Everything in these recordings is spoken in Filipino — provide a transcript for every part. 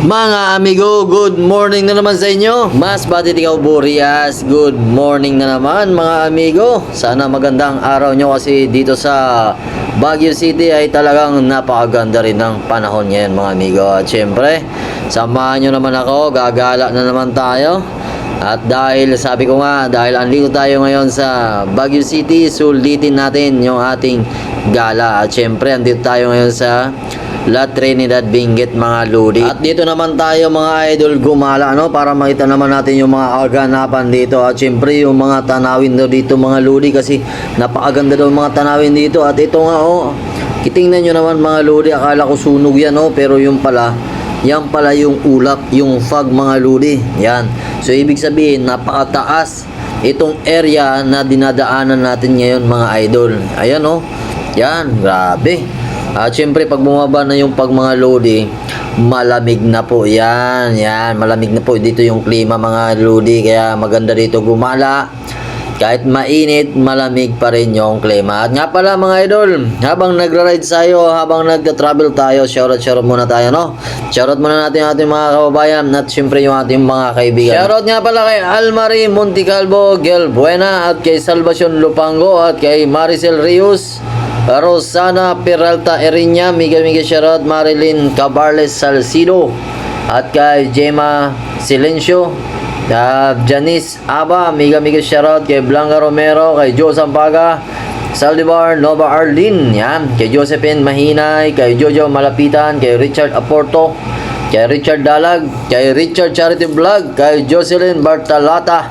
Mga amigo, good morning na naman sa inyo. Mas batit ikaw Burias, good morning na naman mga amigo. Sana magandang araw nyo kasi dito sa Baguio City ay talagang napakaganda rin ng panahon ngayon mga amigo. At syempre, samahan nyo naman ako, gagala na naman tayo. At dahil sabi ko nga, dahil anligo tayo ngayon sa Baguio City, sulitin natin yung ating gala. At syempre, andito tayo ngayon sa La Trinidad Benguet mga lodi. At dito naman tayo mga idol gumala no para makita naman natin yung mga kaganapan dito at syempre yung mga tanawin daw dito mga lodi kasi napakaganda daw mga tanawin dito at ito nga oh kitingnan nyo naman mga lodi akala ko sunog yan oh pero yung pala yan pala yung ulap, yung fog mga lodi. Yan. So ibig sabihin napakataas itong area na dinadaanan natin ngayon mga idol. Ayan oh. Yan, grabe. At syempre pag bumaba na yung pag mga lodi, malamig na po yan. Yan, malamig na po dito yung klima mga lodi. Kaya maganda dito gumala. Kahit mainit, malamig pa rin yung klima. At nga pala mga idol, habang nagra-ride tayo, habang nagta-travel tayo, shoutout shoutout muna tayo, no? Shoutout muna natin ating mga kababayan at syempre yung ating mga kaibigan. Shoutout nga pala kay Almari Monticalvo, Gel Buena at kay Salvacion Lupango at kay Maricel Rios. Rosana Peralta Erinya, Miguel Miguel Sherrod, Marilyn Cabarles Salcido, at kay Gemma Silencio, uh, Janice Aba, Miguel Miguel Sherrod, kay Blanca Romero, kay Joe Sampaga, Saldivar Nova Arlene, yan, kay Josephine Mahinay, kay Jojo Malapitan, kay Richard Aporto, kay Richard Dalag, kay Richard Charity Vlog, kay Jocelyn Bartalata,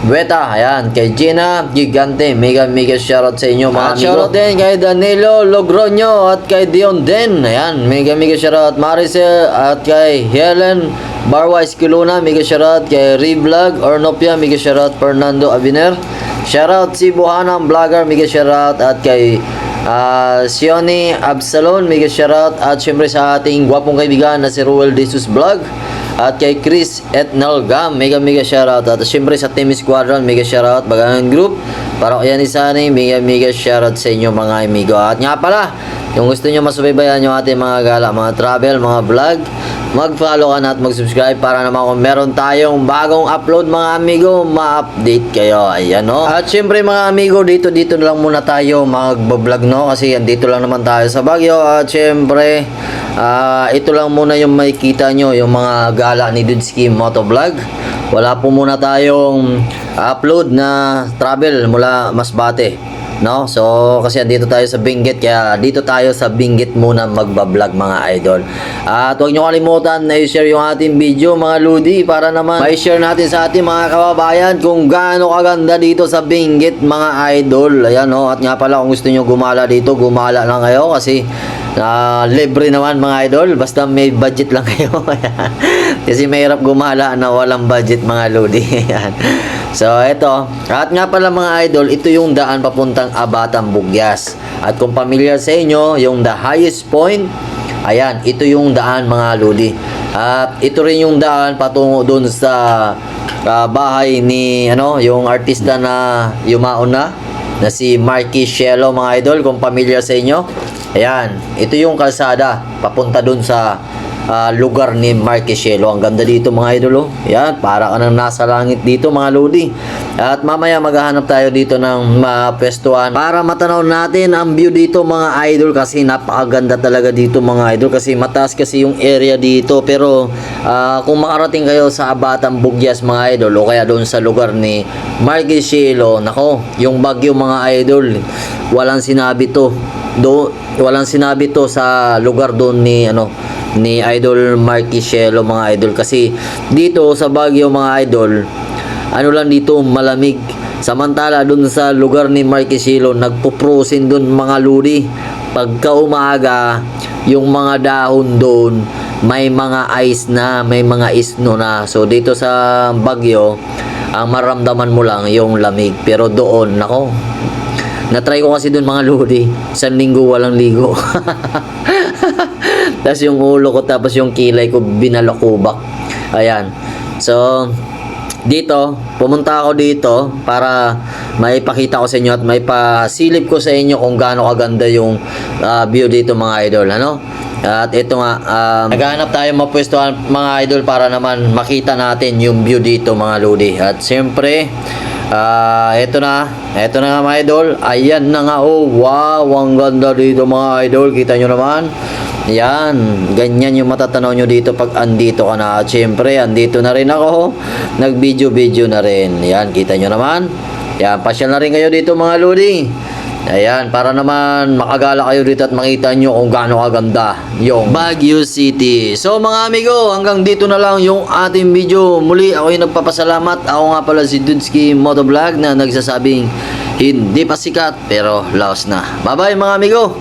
Beta, ayan, kay Gina Gigante, mega mega shoutout sa inyo mga At amigo. Shoutout din kay Danilo Logroño at kay Dion Den, ayan, mega mega shoutout Maricel at kay Helen Barwa Esquiluna, mega shoutout kay Revlog Ornopia, mega shoutout Fernando Abiner. Shoutout si Buhanang Vlogger, mega shoutout at kay ah, Sioni Absalon, mega shoutout at syempre sa ating gwapong kaibigan na si Ruel Jesus Vlog. At kay Chris Etnalgam, mega mega shoutout. At syempre sa Team Squadron, mega shoutout. Bagangan Group, isa ni mega mega shoutout sa inyo mga amigo. At nga pala, kung gusto nyo masubaybayan yung ating mga gala, mga travel, mga vlog, mag-follow ka na at mag-subscribe para naman kung meron tayong bagong upload mga amigo, ma-update kayo. Ayan no. At syempre mga amigo, dito dito na lang muna tayo mag-vlog no kasi andito lang naman tayo sa Baguio at syempre ah, ito lang muna yung makikita nyo yung mga gala ni Dudski Motovlog. Wala po muna tayong upload na travel mula Masbate. No? So, kasi andito tayo sa Benguet, kaya dito tayo sa Benguet muna magbablog mga idol. At huwag nyo kalimutan na i-share yung ating video mga ludi para naman ma-share natin sa ating mga kababayan kung gaano kaganda dito sa Benguet mga idol. Ayan no, at nga pala kung gusto nyo gumala dito, gumala lang kayo kasi ah, libre naman mga idol, basta may budget lang kayo. kasi mahirap gumala na walang budget mga ludi. Ayan. So, eto. At nga pala mga idol, ito yung daan papuntang Abatang Bugyas. At kung familiar sa inyo, yung the highest point, ayan, ito yung daan mga lodi. At ito rin yung daan patungo dun sa ah, bahay ni, ano, yung artista na yumaon na, na si Marky Shelo mga idol, kung familiar sa inyo. Ayan, ito yung kalsada, papunta dun sa ah, lugar ni Marquesielo. Ang ganda dito mga idol. Oh. Yan, para ka nang nasa langit dito mga lodi. At mamaya maghahanap tayo dito ng mapestuhan para matanaw natin ang view dito mga idol kasi napakaganda talaga dito mga idol kasi mataas kasi yung area dito pero ah, kung makarating kayo sa Abatang Bugyas mga idol o kaya doon sa lugar ni Marquesielo, nako, yung bagyo mga idol, walang sinabi to. Do, walang sinabi to sa lugar doon ni ano ni Idol Marky Shelo mga idol. Kasi dito sa Baguio mga idol ano lang dito malamig. Samantala dun sa lugar ni Marky Shelo nagpuprosin dun mga ludi pagka umaga yung mga dahon doon may mga ice na may mga isno na. So dito sa Baguio ang maramdaman mo lang yung lamig. Pero doon nako na-try ko kasi doon mga lodi isang linggo walang ligo tapos yung ulo ko tapos yung kilay ko binalakubak ayan so dito pumunta ako dito para maipakita ko sa inyo at may pasilip ko sa inyo kung gaano kaganda yung ah, view dito mga idol ano At ito nga, um, naghahanap tayo mapwestuhan mga idol para naman makita natin yung view dito mga lodi. At siyempre, ah ito na, ito na nga mga idol. Ayan na nga, oh wow, ang ganda dito mga idol. Kita nyo naman. Yan, ganyan yung matatanaw nyo dito pag andito ka na. At syempre, andito na rin ako. Nag-video-video na rin. Yan, kita nyo naman. Yan, pasyal na rin kayo dito mga lodi. Ayan, para naman makagala kayo dito at makita nyo kung gaano kaganda yung Baguio City. So mga amigo, hanggang dito na lang yung ating video. Muli ako yung nagpapasalamat. Ako nga pala si Dudski Motovlog na nagsasabing hindi pa sikat pero laos na. Bye bye mga amigo!